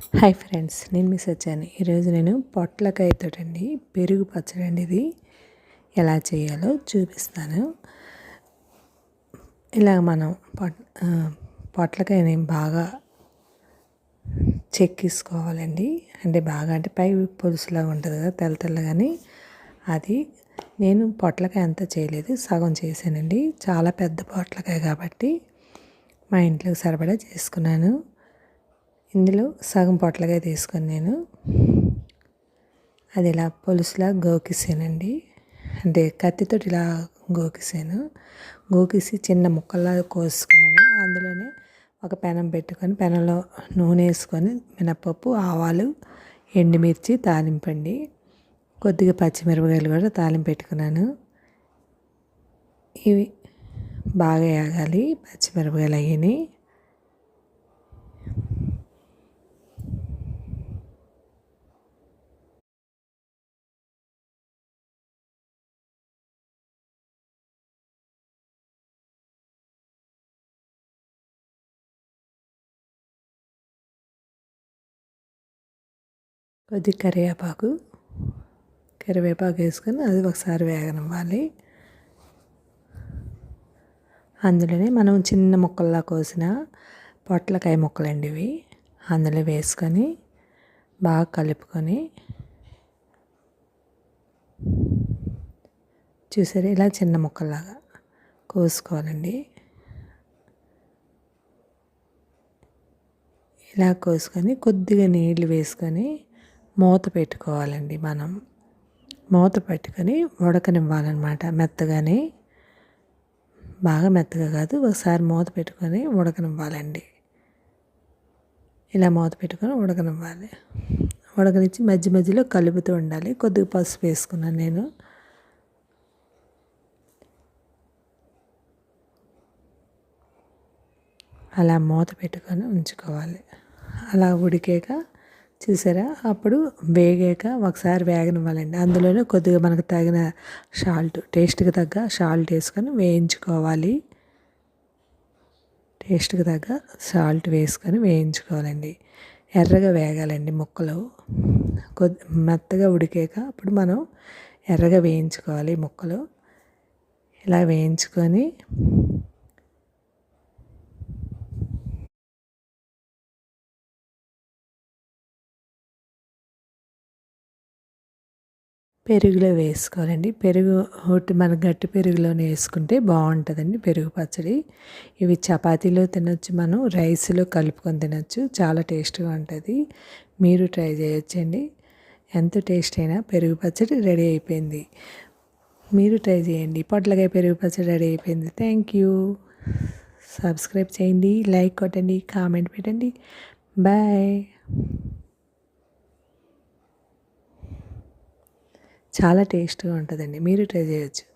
Hi friends నేను miss వచ్చాను ఈరోజు నేను పొట్లకాయతోటండి పెరుగు పచ్చడి అండి ఇది. ఎలా చేయాలో చూపిస్తాను. ఇలా మనం పొట్ పొట్లకాయని బాగా చెక్కిసుకోవాలండి. అంటే బాగా అంటే పై పులుసులాగా ఉంటుంది కదా తెల్ల తెల్లగాని. అది నేను పొట్లకాయ అంతా చేయలేదు సగం చేశానండి. చాలా పెద్ద పొట్లకాయ కాబట్టి మా ఇంట్లోకి సరిపడా చేసుకున్నాను. ఇందులో సగం పొట్లగా తీసుకొని నేను. అది ఇలా పొలుసులా గోకిసానండి. అంటే కత్తితో ఇలా గోకిసాను. గోకిసి చిన్న ముక్కల్లా కోసుకున్నాను. అందులోనే ఒక పెనం పెట్టుకొని పెనంలో నూనె వేసుకొని మినప్పప్పు ఆవాలు ఎండుమిర్చి తాలింపండి కొద్దిగా పచ్చిమిరపకాయలు కూడా తాలింపు పెట్టుకున్నాను. ఇవి బాగా వేగాలి. పచ్చిమిరపకాయలు అయ్యాయి కొద్ది కరివేపాకు కరివేపాకు వేసుకొని అది ఒకసారి వేగనివ్వాలి. అందులోనే మనం చిన్న ముక్కల్లా కోసిన పొట్లకాయ ముక్కలండి ఇవి. అందులో వేసుకొని బాగా కలుపుకొని చూసారు? ఇలా చిన్న ముక్కల్లాగా కోసుకోవాలండి. ఇలా కోసుకొని కొద్దిగా నీళ్ళు వేసుకొని మూత పెట్టుకోవాలండి మనం. మూత పెట్టుకొని ఉడకనివ్వాలన్నమాట మెత్తగానే. బాగా మెత్తగా కాదు ఒకసారి మూత పెట్టుకొని ఉడకనివ్వాలండి. ఇలా మూత పెట్టుకొని ఉడకనివ్వాలి. ఉడకనిచ్చి మధ్య మధ్యలో కలుపుతూ ఉండాలి. కొద్దిగా పసుపు వేసుకున్నాను నేను. అలా మూత పెట్టుకొని ఉంచుకోవాలి. అలా ఉడికాక చూసారా? అప్పుడు వేగాక ఒకసారి వేగనివ్వాలండి. అందులోనే కొద్దిగా మనకు తగిన సాల్ట్ టేస్ట్కి తగ్గ సాల్ట్ వేసుకొని వేయించుకోవాలి. టేస్ట్కి తగ్గ సాల్ట్ వేసుకొని వేయించుకోవాలండి. ఎర్రగా వేగాలండి ముక్కలు. కొద్ది మెత్తగా ఉడికాక అప్పుడు మనం ఎర్రగా వేయించుకోవాలి ముక్కలు. ఇలా వేయించుకొని పెరుగులో వేసుకోవాలండి. పెరుగు ఒకటి మన గట్టి పెరుగులోనే వేసుకుంటే బాగుంటుందండి పెరుగు పచ్చడి. ఇవి చపాతీలో తినొచ్చు మనం రైస్లో కలుపుకొని తినొచ్చు. చాలా టేస్ట్గా ఉంటుంది. మీరు ట్రై చేయొచ్చండి. ఎంత టేస్ట్ అయినా పెరుగు పచ్చడి రెడీ అయిపోయింది. మీరు ట్రై చేయండి. పొట్లకాయ పెరుగు పచ్చడి రెడీ అయిపోయింది. Thank you. సబ్స్క్రైబ్ చేయండి. లైక్ కొట్టండి. కామెంట్ పెట్టండి. బాయ్. చాలా టేస్ట్గా ఉంటుందండి. మీరు ట్రై చేయొచ్చు.